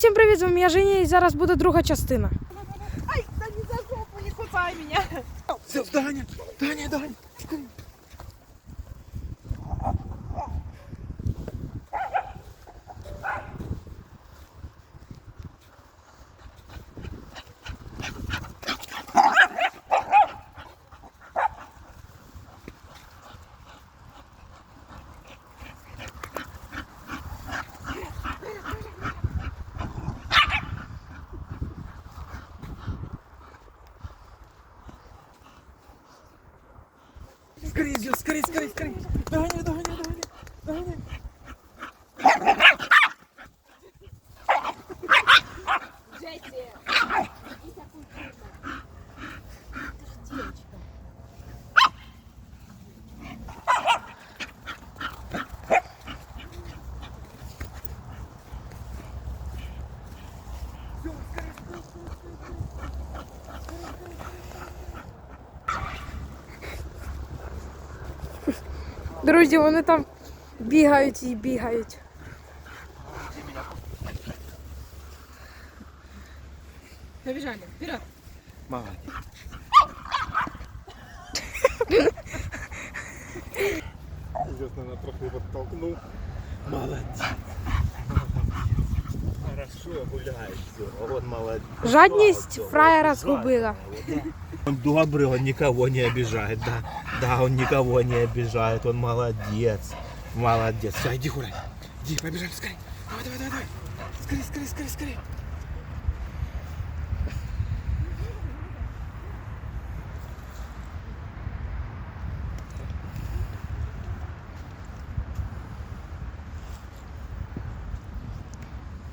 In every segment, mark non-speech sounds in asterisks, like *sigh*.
Всім привіт, з вами я Женя і зараз буде друга частина. Ай, да не за жопу, не кусай меня. Все, Даня, Даня, Даня. Скорее, Зил, скорее, скорее, скорее. Догоняй, догоняй, догоняй. Догоняй. Друзі, вони там бігають і бігають. Побежали, вперед. Молодец. Идет, наверное, трохи подтолкнул. Молодец. Хорошо гуляет все. Вот молодец. Жадність Слава фраєра Богу, згубила. Он добрый, он никого не обижает, да. Да, он никого не обижает, он молодец. Молодец. Все, иди гулять. Иди, побежали, скорее. Давай, давай, давай, давай. Скорее, скорее, скорее, скорее.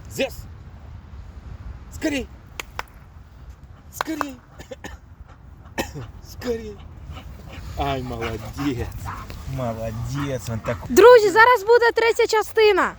Зес! Скорей! Скорей! *coughs* Скорей! Ай, молодец. Молодец, он такой. Друзі, зараз буде третя частина.